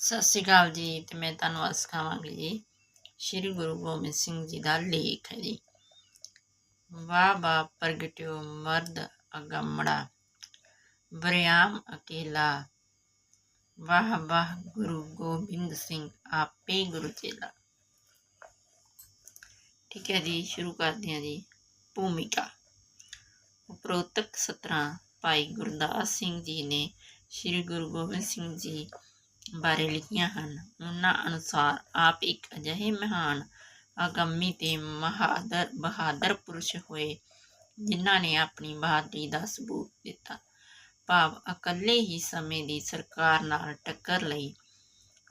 ਸਤਿ ਸ਼੍ਰੀ ਅਕਾਲ ਜੀ ਤੇ ਮੈਂ ਤੁਹਾਨੂੰ ਅੱਜ ਸਿਖਾਵਾਂਗੀ ਜੀ, ਸ੍ਰੀ ਗੁਰੂ ਗੋਬਿੰਦ ਸਿੰਘ ਜੀ ਦਾ ਲੇਖ ਹੈ ਜੀ। ਵਾਹ ਵਾਹ ਪ੍ਰਗਟਿਓ ਮਰਦ ਅਗੰਮੜਾ ਬਰਿਆਮ ਅਕੇਲਾ। ਵਾਹ ਵਾਹ ਗੁਰੂ ਗੋਬਿੰਦ ਸਿੰਘ ਆਪੇ ਗੁਰੂ ਚੇਲਾ। ਠੀਕ ਹੈ ਜੀ, ਸ਼ੁਰੂ ਕਰਦੇ ਹਾਂ ਜੀ। ਭੂਮਿਕਾ। ਉਪਰੋਕਤ ਸਤਰਾਂ ਭਾਈ ਗੁਰਦਾਸ ਸਿੰਘ ਜੀ ਨੇ ਸ੍ਰੀ ਗੁਰੂ ਗੋਬਿੰਦ ਸਿੰਘ ਜੀ ਬਾਰੇ ਲਿਖੀਆਂ ਹਨ। ਉਹਨਾਂ ਅਨੁਸਾਰ ਆਪ ਇੱਕ ਅਜਿਹੇ ਮਹਾਨ ਅਗੰਮੀ ਤੇ ਮਹਾਦਰ, ਬਹਾਦਰ ਪੁਰਸ਼ ਹੋਏ, ਜਿਨ੍ਹਾਂ ਨੇ ਆਪਣੀ ਬਹਾਦਰੀ ਦਾ ਸਬੂਤ ਦਿੱਤਾ। ਭਾਵ ਇਕੱਲੇ ਹੀ ਸਮੇਂ ਦੀ ਸਰਕਾਰ ਨਾਲ ਟੱਕਰ ਲਈ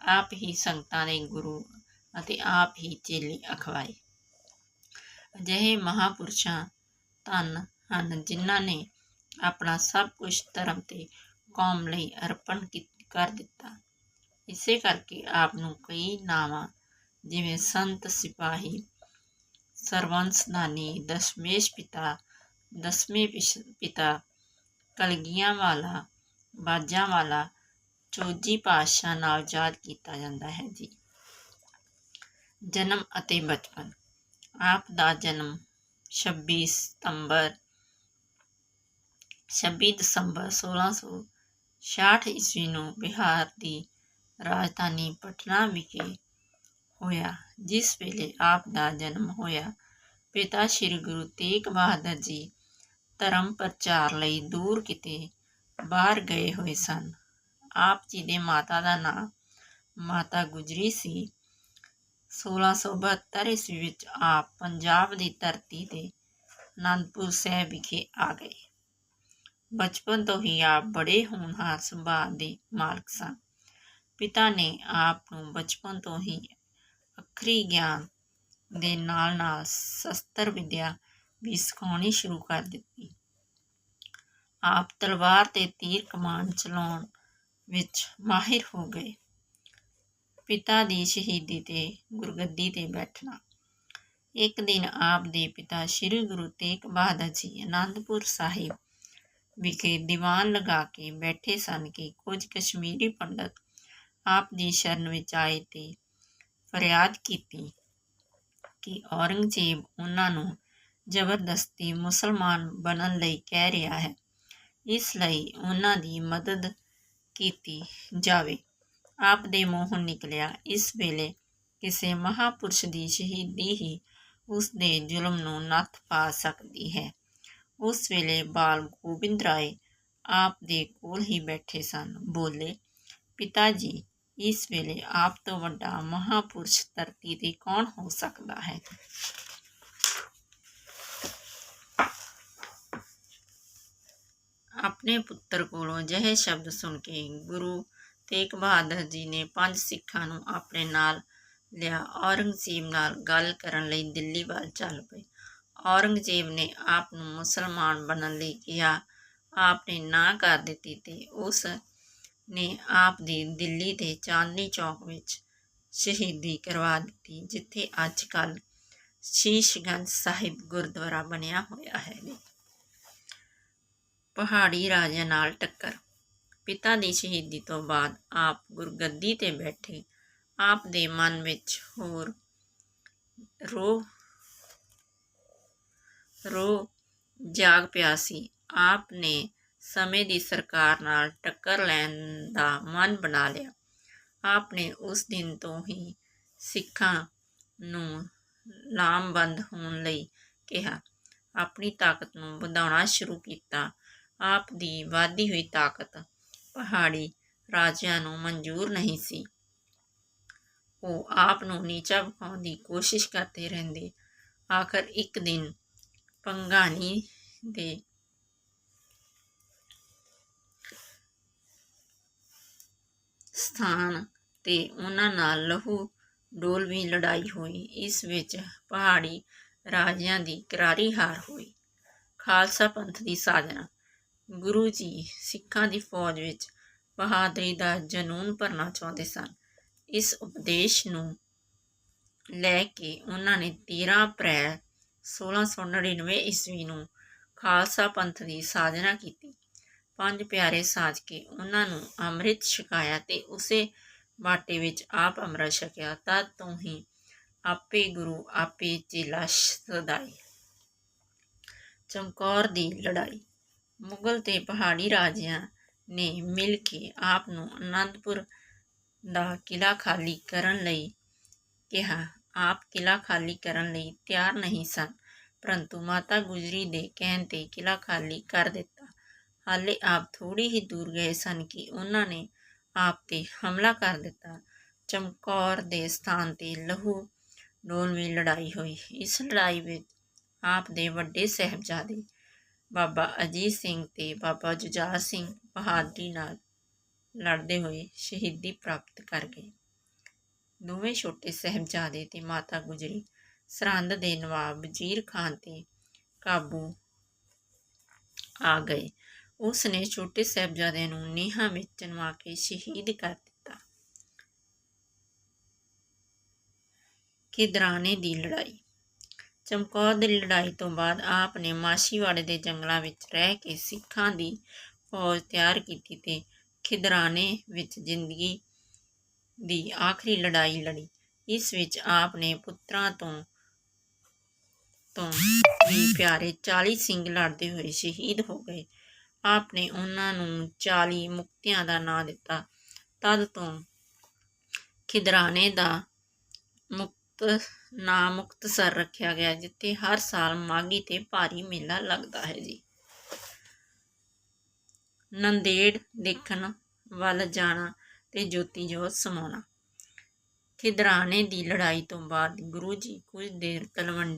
ਆਪ ਹੀ ਸੰਗਤਾਂ ਦੇ ਗੁਰੂ ਅਤੇ ਆਪ ਹੀ ਚੇਲੇ ਅਖਵਾਏ। ਅਜਿਹੇ ਮਹਾਪੁਰਸ਼ਾਂ ਧੰਨ ਹਨ, ਜਿਨ੍ਹਾਂ ਨੇ ਆਪਣਾ ਸਭ ਕੁਝ ਧਰਮ ਤੇ ਕੌਮ ਲਈ ਅਰਪਣ ਕਰ ਦਿੱਤਾ। ਇਸੇ ਕਰਕੇ ਆਪ ਨੂੰ ਕਈ ਨਾਵਾਂ, ਜਿਵੇਂ ਸੰਤ ਸਿਪਾਹੀ ਸਰਵੰਸਦਾਨੀ ਦਸ਼ਮੇਸ਼ ਪਿਤਾ, ਦਸਵੇਂ ਪਿਸ਼- ਪਿਤਾ, ਕਲਗੀਆਂ ਵਾਲਾ, ਬਾਜਾਂ ਵਾਲਾ ਚੌਜੀ ਪਾਤਸ਼ਾਹ ਨਾਲ ਯਾਦ ਕੀਤਾ ਜਾਂਦਾ ਹੈ ਜੀ। ਜਨਮ ਅਤੇ ਬਚਪਨ। ਆਪ ਦਾ ਜਨਮ 26 ਸਤੰਬਰ 26 ਦਸੰਬਰ 1666 ਈਸਵੀ ਨੂੰ ਬਿਹਾਰ ਦੀ ਰਾਜਧਾਨੀ ਪਟਨਾ ਵਿਖੇ ਹੋਇਆ, ਜਿਸ ਵੇਲੇ ਆਪ ਦਾ ਜਨਮ ਹੋਇਆ। ਪਿਤਾ ਸ੍ਰੀ ਗੁਰੂ ਤੇਗ ਬਹਾਦਰ ਜੀ ਧਰਮ ਪ੍ਰਚਾਰ ਲਈ ਦੂਰ ਕਿਤੇ ਬਾਹਰ ਗਏ ਹੋਏ ਸਨ। ਆਪ ਜੀ ਦੇ ਮਾਤਾ ਦਾ ਨਾਮ ਮਾਤਾ ਗੁਜਰੀ ਸੀ। 1672 ਈਸਵੀ ਵਿੱਚ ਆਪ ਪੰਜਾਬ ਦੀ ਧਰਤੀ ਤੇ ਅਨੰਦਪੁਰ ਸਾਹਿਬ ਵਿਖੇ ਆ ਗਏ। ਬਚਪਨ ਤੋਂ ਹੀ ਆਪ ਬੜੇ ਹੋਣਹਾਰ ਸੁਭਾਅ ਦੇ ਮਾਲਕ ਸਨ। ਪਿਤਾ ਨੇ ਆਪ ਨੂੰ ਬਚਪਨ ਤੋਂ ਹੀ ਅੱਖਰੀ ਗਿਆਨ ਦੇ ਨਾਲ ਨਾਲ ਸ਼ਸਤਰ ਵਿਦਿਆ ਵੀ ਸਿਖਾਉਣੀ ਸ਼ੁਰੂ ਕਰ ਦਿੱਤੀ। ਆਪ ਤਲਵਾਰ ਤੇ ਤੀਰ ਕਮਾਨ ਚਲਾਉਣ ਵਿੱਚ ਮਾਹਿਰ ਹੋ ਗਏ। ਪਿਤਾ ਦੀ ਸ਼ਹੀਦੀ ਤੇ ਗੁਰਗੱਦੀ ਤੇ ਬੈਠਣਾ। ਇੱਕ ਦਿਨ ਆਪ ਦੇ ਪਿਤਾ ਸ੍ਰੀ ਗੁਰੂ ਤੇਗ ਬਹਾਦਰ ਜੀ ਅਨੰਦਪੁਰ ਸਾਹਿਬ ਵਿਖੇ ਦੀਵਾਨ ਲਗਾ ਕੇ ਬੈਠੇ ਸਨ ਕਿ ਕੁਝ ਕਸ਼ਮੀਰੀ ਪੰਡਤ ਆਪ ਦੀ ਸ਼ਰਨ ਵਿੱਚ ਆਏ ਤੇ ਫਰਿਆਦ ਕੀਤੀ ਕਿ ਔਰੰਗਜ਼ੇਬ ਉਹਨਾਂ ਨੂੰ ਜ਼ਬਰਦਸਤੀ ਮੁਸਲਮਾਨ ਬਣਨ ਲਈ ਕਹਿ ਰਿਹਾ ਹੈ। ਇਸ ਲਈ ਉਹਨਾਂ ਦੀ ਮਦਦ ਕੀਤੀ ਜਾਵੇ। ਆਪ ਦੇ ਮੂੰਹੋਂ ਨਿਕਲਿਆ। ਇਸ ਵੇਲੇ ਕਿਸੇ ਮਹਾਪੁਰਸ਼ ਦੀ ਸ਼ਹੀਦੀ ਹੀ ਉਸ ਦੇ ਜ਼ੁਲਮ ਨੂੰ ਨੱਥ ਪਾ ਸਕਦੀ ਹੈ। ਉਸ ਵੇਲੇ ਬਾਲ ਗੋਬਿੰਦ ਰਾਏ ਆਪ ਦੇ ਕੋਲ ਹੀ ਬੈਠੇ ਸਨ। ਬੋਲੇ ਪਿਤਾ ਜੀ ਇਸ ਵੇਲੇ ਆਪ ਤੋਂ ਵੱਡਾ ਮਹਾਪੁਰਸ਼ ਧਰਤੀ ਤੇ ਕੌਣ ਹੋ ਸਕਦਾ ਹੈ ਆਪਣੇ ਪੁੱਤਰ ਕੋਲੋਂ ਅਜਿਹੇ ਸ਼ਬਦ ਸੁਣ ਕੇ ਗੁਰੂ ਤੇਗ ਬਹਾਦਰ ਜੀ ਨੇ ਪੰਜ ਸਿੱਖਾਂ ਨੂੰ ਆਪਣੇ ਨਾਲ ਲਿਆ ਔਰੰਗਜ਼ੇਬ ਨਾਲ ਗੱਲ ਕਰਨ ਲਈ ਦਿੱਲੀ ਵੱਲ ਚੱਲ ਪਏ ਔਰੰਗਜ਼ੇਬ ਨੇ ਆਪ ਨੂੰ ਮੁਸਲਮਾਨ ਬਣਨ ਲਈ ਕਿਹਾ ਆਪ ਨੇ ਨਾ ਕਰ ਦਿੱਤੀ ਤੇ ਉਸ ਨੇ ਆਪ ਦੀ ਦਿੱਲੀ ਦੇ ਚਾਂਦਨੀ ਚੌਕ ਵਿੱਚ ਸ਼ਹੀਦੀ ਕਰਵਾ ਦਿੱਤੀ, ਜਿੱਥੇ ਅੱਜ ਕੱਲ ਸ਼ੀਸ਼ਗੰਜ ਸਾਹਿਬ ਗੁਰਦੁਆਰਾ ਬਣਿਆ ਹੋਇਆ ਹੈ ਪਹਾੜੀ ਰਾਜਿਆਂ ਨਾਲ ਟੱਕਰ। ਪਿਤਾ ਦੀ ਸ਼ਹੀਦੀ ਤੋਂ ਬਾਅਦ ਆਪ ਗੁਰਗੱਦੀ ਤੇ ਬੈਠੇ, ਆਪ ਦੇ ਮਨ ਵਿੱਚ ਹੋਰ ਰੋ ਰੋ ਜਾਗ ਪਿਆ ਸੀ। ਆਪ ਨੇ ਸਮੇਂ ਦੀ ਸਰਕਾਰ ਨਾਲ ਟੱਕਰ ਲੈਣ ਦਾ ਮਨ ਬਣਾ ਲਿਆ। ਆਪ ਨੇ ਉਸ ਦਿਨ ਤੋਂ ਹੀ ਸਿੱਖਾਂ ਨੂੰ ਲਾਮਬੰਦ ਹੋਣ ਲਈ ਕਿਹਾ। ਆਪਣੀ ਤਾਕਤ ਨੂੰ ਵਧਾਉਣਾ ਸ਼ੁਰੂ ਕੀਤਾ। ਆਪ ਦੀ ਵਾਧੀ ਹੋਈ ਤਾਕਤ ਪਹਾੜੀ ਰਾਜਿਆਂ ਨੂੰ ਮਨਜ਼ੂਰ ਨਹੀਂ ਸੀ। ਉਹ ਆਪ ਨੂੰ ਨੀਚਾ ਵਿਖਾਉਣ ਦੀ ਕੋਸ਼ਿਸ਼ ਕਰਦੇ ਰਹਿੰਦੇ। ਆਖਰ ਇੱਕ ਦਿਨ ਪੰਗਾਨੀ ਦੇ ਸਥਾਨ ਤੇ ਉਹਨਾਂ ਨਾਲ ਲਹੂ ਡੋਲਵੀ ਲੜਾਈ ਹੋਈ। ਇਸ ਵਿੱਚ ਪਹਾੜੀ ਰਾਜਿਆਂ ਦੀ ਕਰਾਰੀ ਹਾਰ ਹੋਈ। ਖਾਲਸਾ ਪੰਥ ਦੀ ਸਾਜਨਾ। ਗੁਰੂ ਜੀ ਸਿੱਖਾਂ ਦੀ ਫੌਜ ਵਿੱਚ ਬਹਾਦਰੀ ਦਾ ਜਨੂਨ ਭਰਨਾ ਚਾਹੁੰਦੇ ਸਨ। ਇਸ ਉਪਦੇਸ਼ ਨੂੰ ਲੈ ਕੇ ਉਹਨਾਂ ਨੇ 13 ਅਪ੍ਰੈਲ 1699 ਈਸਵੀ ਨੂੰ ਖਾਲਸਾ ਪੰਥ ਦੀ ਸਾਜਨਾ ਕੀਤੀ। ਪੰਜ ਪਿਆਰੇ ਸਾਜ ਕੇ ਉਹਨਾਂ ਨੂੰ ਅੰਮ੍ਰਿਤ ਛਕਾਇਆ ਤੇ ਉਸੇ ਬਾਟੇ ਵਿੱਚ ਆਪ ਅੰਮ੍ਰਿਤ ਛਕਿਆ ਤਦ ਤੋਂ ਹੀ ਆਪੇ ਗੁਰੂ, ਆਪੇ ਚੇਲਾ ਸਦਾਈ। ਚਮਕੌਰ ਦੀ ਲੜਾਈ। ਮੁਗਲ ਤੇ ਪਹਾੜੀ ਰਾਜਿਆਂ ਨੇ ਮਿਲ ਕੇ ਆਪ ਨੂੰ ਅਨੰਦਪੁਰ ਦਾ ਕਿਲਾ ਖਾਲੀ ਕਰਨ ਲਈ ਕਿਹਾ। ਆਪ ਕਿਲਾ ਖਾਲੀ ਕਰਨ ਲਈ ਤਿਆਰ ਨਹੀਂ ਸਨ, ਪਰੰਤੂ ਮਾਤਾ ਗੁਜਰੀ ਦੇ ਕਹਿਣ ਤੇ ਕਿਲਾ ਖਾਲੀ ਕਰ ਦਿੱਤਾ। ਹਾਲੇ ਆਪ ਥੋੜੀ ਹੀ ਦੂਰ ਗਏ ਸਨ ਕਿ ਉਹਨਾਂ ਨੇ ਆਪ ਤੇ ਹਮਲਾ ਕਰ ਦਿੱਤਾ। ਚਮਕੌਰ ਦੇ ਸਥਾਨ ਤੇ ਲਹੂ ਡੋਲਵੀਂ ਲੜਾਈ ਹੋਈ। ਇਸ ਲੜਾਈ ਵਿੱਚ ਆਪ ਦੇ ਵੱਡੇ ਸਹਿਬਜ਼ਾਦੇ ਬਾਬਾ ਅਜੀਤ ਸਿੰਘ ਤੇ ਬਾਬਾ ਜੁਝਾਰ ਸਿੰਘ ਬਹਾਦਰੀ ਨਾਲ ਲੜਦੇ ਹੋਏ ਸ਼ਹੀਦੀ ਪ੍ਰਾਪਤ ਕਰ ਗਏ। ਦੋਵੇਂ ਛੋਟੇ ਸਹਿਬਜ਼ਾਦੇ ਤੇ ਮਾਤਾ ਗੁਜਰੀ ਸਰਹੰਦ ਦੇ ਨਵਾਬ ਵਜ਼ੀਰ ਖਾਨ ਤੇ ਕਾਬੂ ਆ ਗਏ। ਉਸ ਨੇ ਛੋਟੇ ਸਾਹਿਬਜ਼ਾਦਿਆਂ ਨੂੰ ਨੀਹਾਂ ਵਿੱਚ ਚਨਵਾ ਕੇ ਸ਼ਹੀਦ ਕਰ ਦਿੱਤਾ। ਖਿਦਰਾਣੇ ਦੀ ਲੜਾਈ। ਚਮਕੌਰ ਦੀ ਲੜਾਈ ਤੋਂ ਬਾਅਦ ਆਪ ਨੇ ਮਾਸ਼ੀਵਾੜੇ ਦੇ ਜੰਗਲਾਂ ਵਿੱਚ ਰਹਿ ਕੇ ਸਿੱਖਾਂ ਦੀ ਫੌਜ ਤਿਆਰ ਕੀਤੀ ਤੇ ਖਿਦਰਾਣੇ ਵਿੱਚ ਜ਼ਿੰਦਗੀ ਦੀ ਆਖਰੀ ਲੜਾਈ ਲੜੀ। ਇਸ ਵਿੱਚ ਆਪ ਨੇ ਪੁੱਤਰਾਂ ਤੋਂ ਤੋਂ ਵੀ ਪਿਆਰੇ 40 ਸਿੰਘ ਲੜਦੇ ਹੋਏ ਸ਼ਹੀਦ ਹੋ ਗਏ। ਆਪ ਨੇ ਉਹਨਾਂ ਨੂੰ 40 ਮੁਕਤਿਆਂ ਦਾ ਨਾਂ ਦਿੱਤਾ। ਤਦ ਤੋਂ ਖਿਦਰਾਣੇ ਦਾ ਮੁਕਤ, ਨਾਂ ਮੁਕਤਸਰ ਰੱਖਿਆ ਗਿਆ, ਜਿੱਥੇ ਹਰ ਸਾਲ ਮਾਘੀ ਤੇ ਭਾਰੀ ਮੇਲਾ ਲੱਗਦਾ ਹੈ ਜੀ। ਨੰਦੇੜ ਦੇਖਣ ਵੱਲ ਜਾਣਾ ਤੇ ਜੋਤੀ ਜੋਤ ਸਮਾਉਣਾ। ਖਿਦਰਾਣੇ ਦੀ ਲੜਾਈ ਤੋਂ ਬਾਅਦ ਗੁਰੂ ਜੀ ਕੁਝ ਦੇਰ ਤਲਵੰਡੀ